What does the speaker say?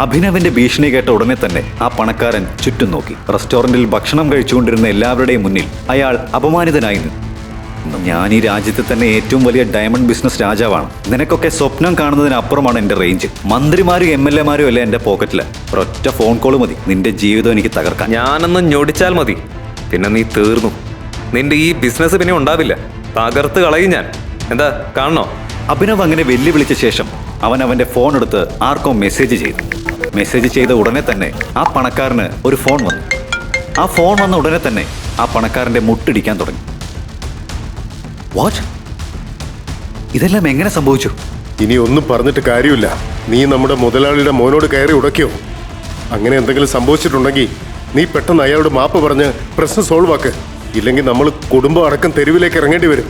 അഭിനവിന്റെ ഭീഷണി കേട്ട ഉടനെ തന്നെ ആ പണക്കാരൻ ചുറ്റും നോക്കി. റെസ്റ്റോറന്റിൽ ഭക്ഷണം കഴിച്ചുകൊണ്ടിരുന്ന എല്ലാവരുടെയും മുന്നിൽ അയാൾ അപമാനിതനായി നിന്നു. ഞാൻ ഈ രാജ്യത്തെ തന്നെ ഏറ്റവും വലിയ ഡയമണ്ട് ബിസിനസ് രാജാവാണ്. നിനക്കൊക്കെ സ്വപ്നം കാണുന്നതിനപ്പുറമാണ് എന്റെ റേഞ്ച്. മന്ത്രിമാരും എം എൽ എമാരും അല്ലേ എന്റെ പോക്കറ്റിൽ? ഒരൊറ്റ ഫോൺ കോൾ മതി. നിന്റെ ജീവിതം എനിക്ക് തകർക്കാം ഞാനൊന്ന് ഞൊടിച്ചാൽ മതി. പിന്നെ നീ തീർന്നു. നിന്റെ ഈ ബിസിനസ് പിന്നെ ഉണ്ടാവില്ല. തകർത്ത് കളയും ഞാൻ. എന്താ കാണണോ? അഭിനവ് അങ്ങനെ വെല്ലുവിളിച്ച ശേഷം അവൻ അവന്റെ ഫോൺ എടുത്ത് ആർക്കോ മെസ്സേജ് ചെയ്തു. മെസ്സേജ് ചെയ്ത ഉടനെ തന്നെ ആ പണക്കാരന് ഒരു ഫോൺ വന്നു. ആ ഫോൺ വന്ന ഉടനെ തന്നെ ആ പണക്കാരന്റെ മുട്ടിടിക്കാൻ തുടങ്ങി. വാച്ച് ഇതെല്ലാം എങ്ങനെ സംഭവിച്ചു? ഇനി ഒന്നും പറഞ്ഞിട്ട് കാര്യമില്ല. നീ നമ്മുടെ മുതലാളിയുടെ മോനോട് കയറി ഉടക്കിയോ അങ്ങനെ എന്തെങ്കിലും സംഭവിച്ചിട്ടുണ്ടെങ്കിൽ നീ പെട്ടെന്ന് അയാളോട് മാപ്പ് പറഞ്ഞ് പ്രശ്നം സോൾവ് ആക്ക്. ഇല്ലെങ്കിൽ നമ്മൾ കുടുംബം അടക്കം തെരുവിലേക്ക് ഇറങ്ങേണ്ടി വരും.